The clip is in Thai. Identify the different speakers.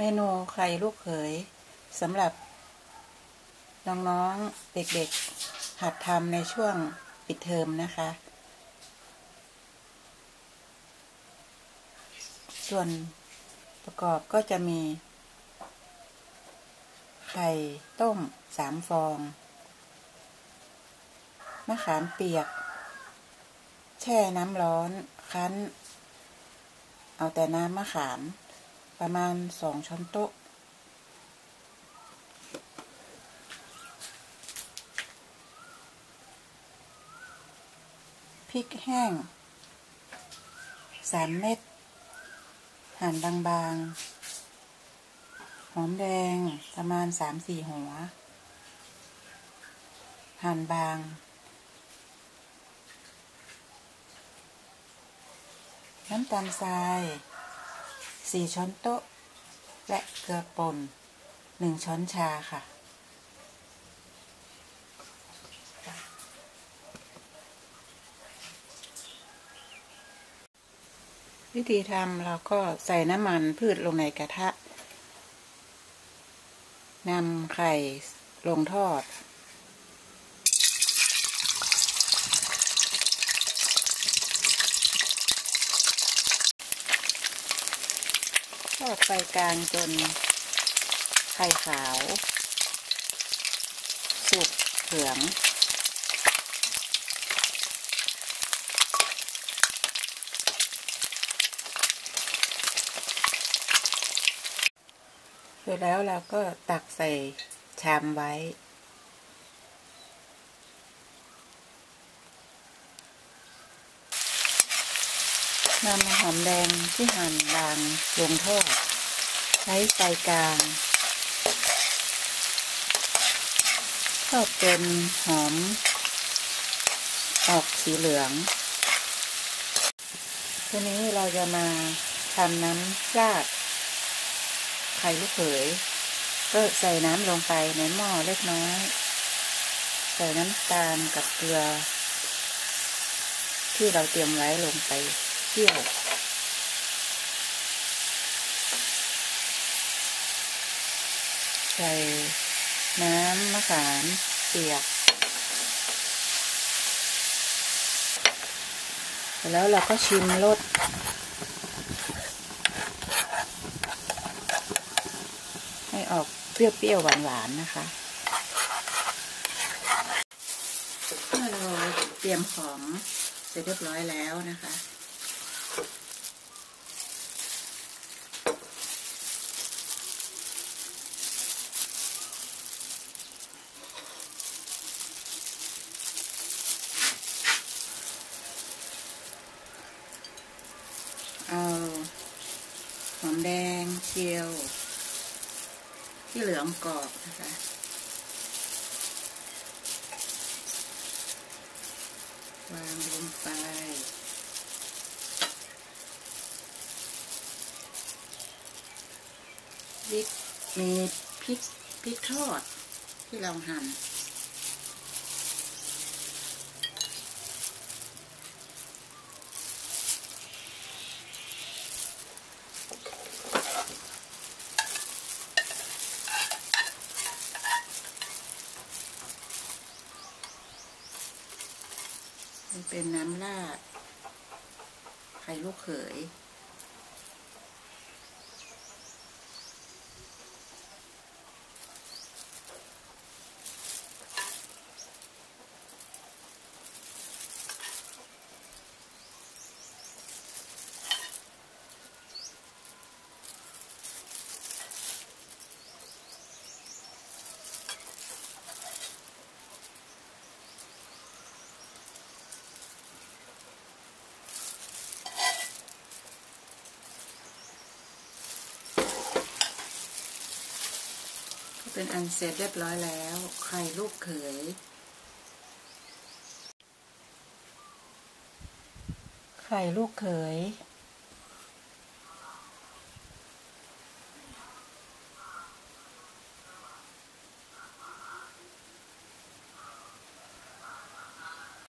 Speaker 1: เมนูไข่ลูกเขยสำหรับ น้องๆเด็กๆ หัดทำในช่วงปิดเทอมนะคะ ส่วนประกอบก็จะมี ไข่ต้มสามฟอง มะขามเปียก แช่น้ำร้อน คั้น เอาแต่น้ำมะขาม ประมาณสองช้อนโต๊ะ พริกแห้งสามเม็ด หั่นบางๆ หอมแดงประมาณสามสี่หัว หั่นบาง น้ำตาลทราย สี่ช้อนโต๊ะ และเกลือป่นหนึ่งช้อนชาค่ะ วิธีทำเราก็ใส่น้ำมันพืชลงในกระทะนำไข่ลงทอด ทอดไฟกลางจนไข่ขาว สุกเหลือง เสร็จแล้วเราก็ตักใส่ชามไว้ นำหอมแดงที่หั่นบางลงทอด ใช้ไฟกลางทอดจนหอม ออกสีเหลือง ทีนี้เราจะมาทำน้ำราดไข่ลูกเขย ก็ใส่น้ำลงไปในหม้อเล็กน้อย ใส่น้ำตาลกับเกลือ ที่เราเตรียมไว้ลงไป เคี่ยว ใส่น้ำมะขามเปียกแล้วเราก็ชิมรสให้ออกเปรี้ยวๆหวานๆนะคะเมื่อเราเตรียมของเสร็จเรียบร้อยแล้วนะคะ เอาหอม แดงเชียว ที่เหลืองกรอบนะคะวางลงไป พริกมีพริกพริกทอดที่เราหั่น เป็นน้ำราดไข่ลูกเขย เป็นอันเสร็จเรียบร้อยแล้วไข่ลูกเขยไข่ลูกเขย